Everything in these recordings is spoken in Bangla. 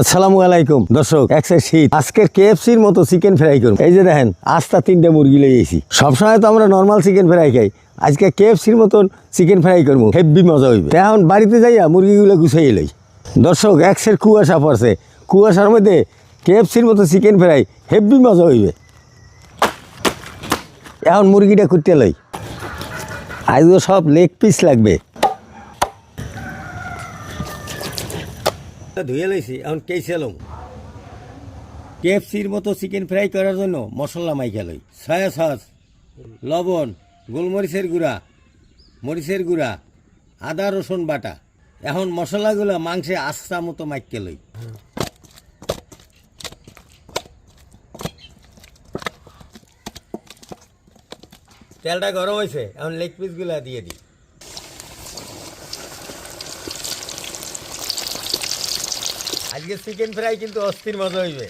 আসসালামু আলাইকুম, দর্শক একসাথে শীত আজকের কেএফসির মতো চিকেন ফ্রাই করুন এই যে দেখেন, আস্তা তিনটে মুরগি লেগেছি সবসময় তো আমরা নর্মাল চিকেন ফ্রাই খাই। আজকে কেএফসির মতন চিকেন ফ্রাই করব। হেভি মজা হইবে। এখন বাড়িতে যাইয়া মুরগিগুলো গুছাই লই। দর্শক একসের কুয়াশা পড়ছে। কুয়াশার মধ্যে কেএফসির মতো চিকেন ফ্রাই হেভি মজা হইবে। এখন মুরগিটা করতে লই। আজও সব লেগ পিস লাগবে। ধুয়ে লইছি এখন কেসে লম কেএফসির মতো চিকেন ফ্রাই করার জন্য মশলা মাইখা লই সয়া সস লবণ গোলমরিচের গুঁড়া মরিচের গুঁড়া, আদা রসুন বাটা। এখন মশলাগুলো মাংসে আস্তা মতো মাইকে লই তেলটা গরম হয়েছে এখন লেগ পিসগুলো দিয়ে দিই আজকে চিকেন ফ্রাই কিন্তু অস্থির মজা হইবে।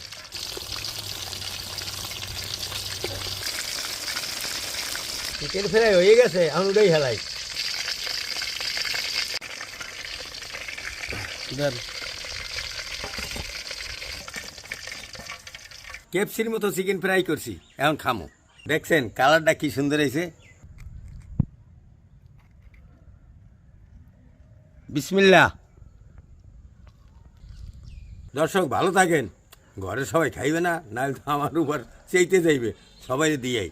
চিকেন ফ্রাই হয়ে গেছে এখন উঠেই হেলাই কেপসির মতো চিকেন ফ্রাই করছি এখন খামো। দেখছেন কালারটা কি সুন্দর হয়েছে বিসমিল্লাহ। দর্শক, ভালো থাকেন। ঘরে সবাই খাইবে না, নাহলে তো আমার উপর চেইতে চাইবে সবাই দিয়াই।